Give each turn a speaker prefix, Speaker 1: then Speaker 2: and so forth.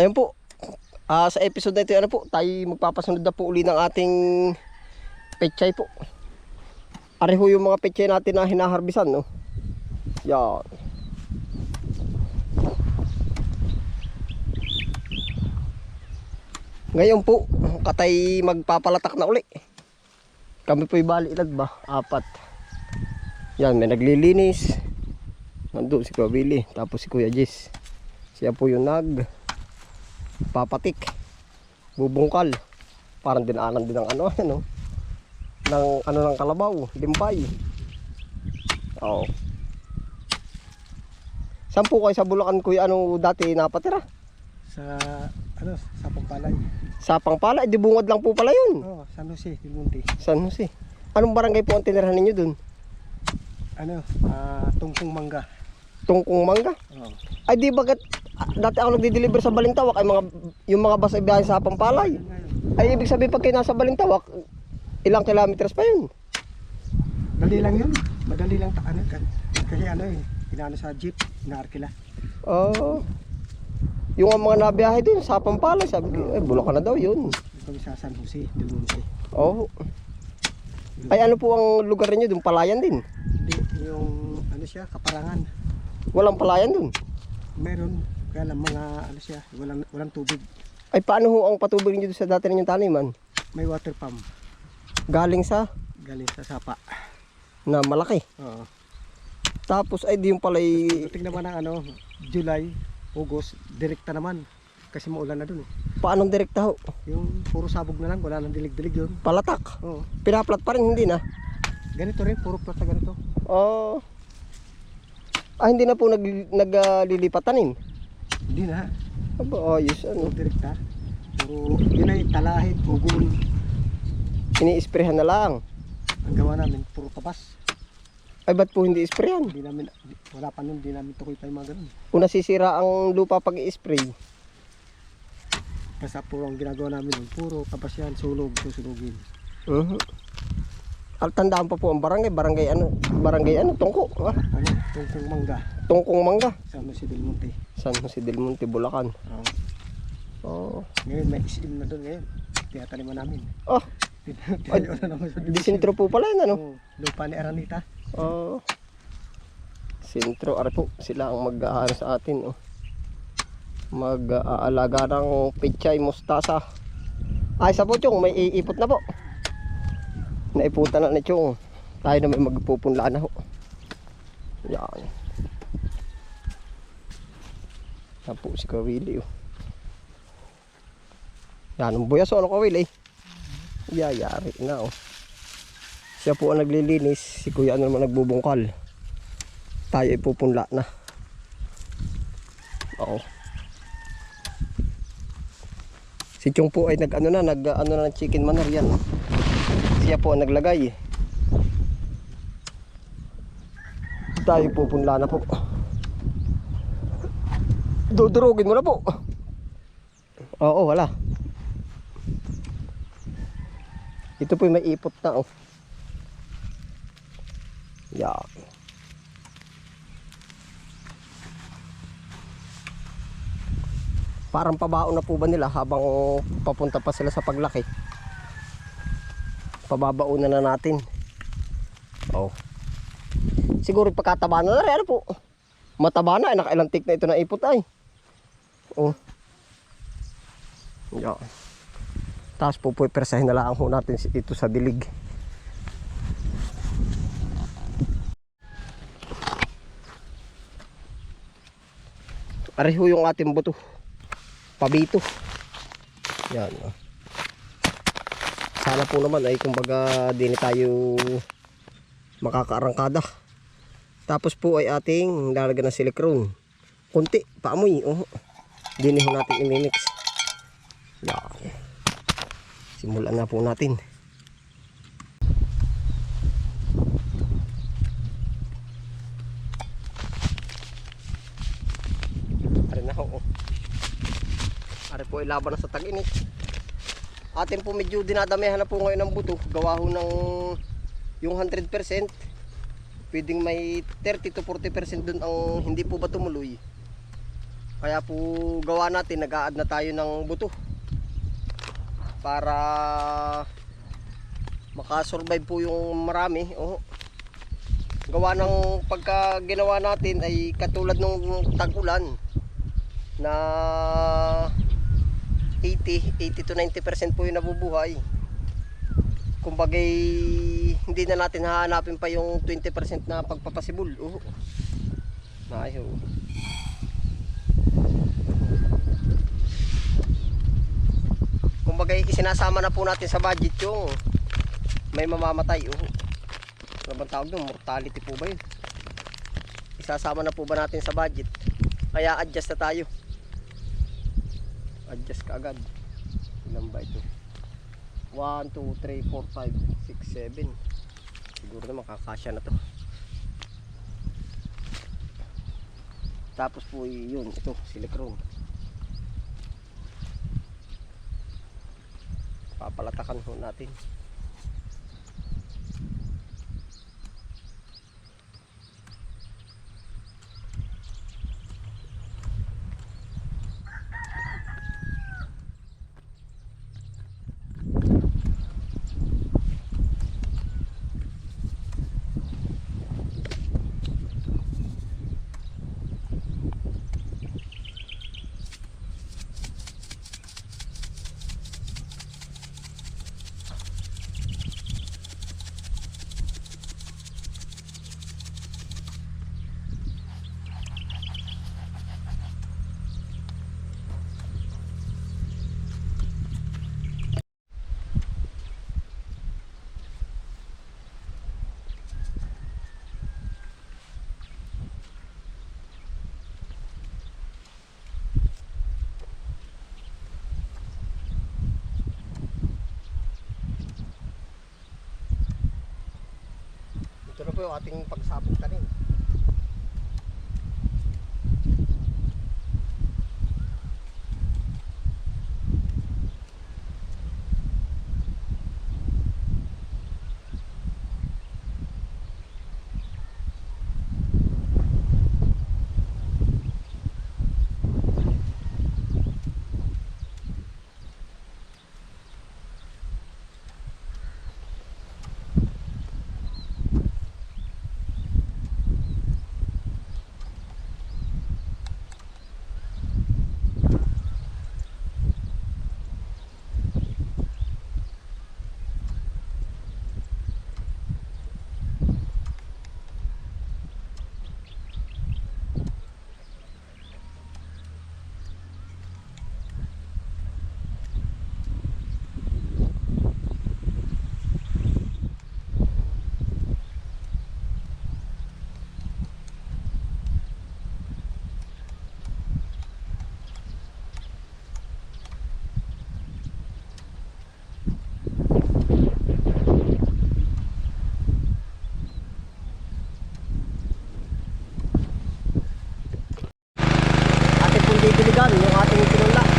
Speaker 1: Ayun po. Ah, sa episode na ito, ano po, tayo magpapasunod na po uli ng ating pechay po. Areho yung mga pechay natin na hinaharbisan, no? Yan. Ngayon po, katay magpapalatak na uli. Kami po'y bali ilag ba? Apat. Yan, may naglilinis. Nandun si Kuya Billy, tapos si Kuya Jess. Siya po yung nag papatik. Bubungkal. Parang dinaanan din ng ano, ano. Ng ano ng kalabaw, limpay. Oo. Saan po kayo sa Bulacan kuya ano dati napatira?
Speaker 2: Sa, ano, sa Pampalay.
Speaker 1: Sa Pangpala, di bungad lang po pala yun.
Speaker 2: Oo, oh, San Jose, Ilmunti.
Speaker 1: San Jose. Anong barangay po ang tinirahan ninyo dun?
Speaker 2: Ano, ah, Tungkong Mangga.
Speaker 1: Tungkong Mangga?
Speaker 2: Oo.
Speaker 1: Ay di bagat dati ako nagdi-deliver sa Balintawak ay mga yung mga bus ay biyahe sa Pampalay. Ay ibig sabihin pag kayo nasa Balintawak, ilang kilometers pa yun?
Speaker 2: Dali lang yun. Madali lang ta ano, ka- kasi ano eh, inaano sa jeep, inaarkila.
Speaker 1: Oo. yung mga nabiyahe dun sa Pampalay, sabi ko, eh Bulacan na daw yun.
Speaker 2: Kami sa San Jose, Ilmunti.
Speaker 1: Oo. Ay ano po ang lugar niyo dun? Palayan din.
Speaker 2: Hindi, yung ano siya, kaparangan.
Speaker 1: Walang palayan dun.
Speaker 2: Meron, kaya lang mga ano siya, walang, walang tubig.
Speaker 1: Ay paano ho ang patubig niyo sa dati ninyong taniman?
Speaker 2: May water pump,
Speaker 1: Galing sa
Speaker 2: galing sa sapa.
Speaker 1: na malaki.
Speaker 2: Oo.
Speaker 1: Tapos ay di yung palay
Speaker 2: Pagdating naman ng ano, July, August, direkta naman. Kasi maulan na dun eh.
Speaker 1: paanong direkta ho?
Speaker 2: Yung puro sabog na lang, wala nang dilig-dilig yun.
Speaker 1: Palatak.
Speaker 2: Oo.
Speaker 1: Pinaplat pa rin hindi na.
Speaker 2: Ganito rin, puro plata ganito.
Speaker 1: Oh. Ah, hindi na po nag naglilipatanin.
Speaker 2: Hindi na.
Speaker 1: Aba, ayos ano.
Speaker 2: direkta. Puro, yun ay talahid, ugol.
Speaker 1: Ini-sprayhan na lang.
Speaker 2: Ang gawa namin, puro tabas.
Speaker 1: Ay, ba't po hindi isprayan?
Speaker 2: Hindi namin, wala pa nun, hindi namin tukoy pa yung mga ganun.
Speaker 1: Kung nasisira ang lupa pag i-spray.
Speaker 2: Kasi puro ang ginagawa namin nun, puro tabas yan, sunog, susunugin.
Speaker 1: Mhm. At tandaan pa po ang barangay, barangay ano, barangay ano, tungko. Ah,
Speaker 2: Ano, tungkong mangga,
Speaker 1: tungkong mangga.
Speaker 2: sa ano si Del Monte.
Speaker 1: San Jose del Monte, Bulacan.
Speaker 2: Oo.
Speaker 1: Oh.
Speaker 2: Ngayon, may isim na doon ngayon. Kaya taniman namin.
Speaker 1: Oh,
Speaker 2: Tinayo na naman sa
Speaker 1: disintro po pala yun ano.
Speaker 2: Oo, lupa ni Aranita.
Speaker 1: Oh. Sintro, are po, sila ang mag-aano sa atin, oh. Mag-aalaga ng pichay, mustasa. Ay, sa po, Chong, may iipot na po. Naiputan na ni Chong. Tayo na may magpupunlaan na ho. Yan. Yan si Kawili, oh. Yan, ang buyas, oh, ano Kawili? Yayari na, oh. Siya po ang naglilinis, si Kuya ano naman nagbubungkal. Tayo ay pupunla na. Oo. Si Chong po ay nag ano na, nag ano na ng chicken manor yan. Siya po ang naglagay. Tayo pupunla na po. Dudurugin mo na po. Oo, wala. Ito po may ipot na oh. Yan. Parang pabaon na po ba nila habang papunta pa sila sa paglaki? Pababaon na na natin. Oh. Siguro pagkataba na na rin, ano po? Mataba na, eh, nakailang tik na ito na ipot ay. Oh. Yan. Tapos po po persahin na lang ho natin ito sa dilig. Areho yung ating buto. Pabito. Yan. oh. Sana po naman ay kumbaga din tayo makakaarangkada. Tapos po ay ating lalagyan ng silicone. Kunti, paamoy. Oh. Diniho natin imimix. Yan. Simulan na po natin. Ari na ho. Ari po ay laban na sa tag-init. Atin po medyo dinadamihan na po ngayon ng buto. Gawa ho ng yung 100%. Pwedeng may 30 to 40% dun ang hindi po ba tumuloy. Kaya po gawa natin, nag-a-add na tayo ng buto. Para makasurvive po yung marami. Oh. Gawa ng pagka ginawa natin ay katulad nung tag-ulan na 80, 80 to 90% po yung nabubuhay. Kumbagay hindi na natin hahanapin pa yung 20% na pagpapasibol. Oh. Nayo. Kumbaga isinasama na po natin sa budget yung may mamamatay. Oh. Ano bang tawag doon? Mortality po ba yun? Isasama na po ba natin sa budget? Kaya adjust na tayo. Adjust ka agad. Ilan ba ito? 1, 2, 3, 4, 5, 6, 7. Siguro naman kakasya na to. Tapos po yun, ito, silicone. Papalatakan po natin. Po yung ating pagsabog tanim. Ating pong didiligan yung ating pinula.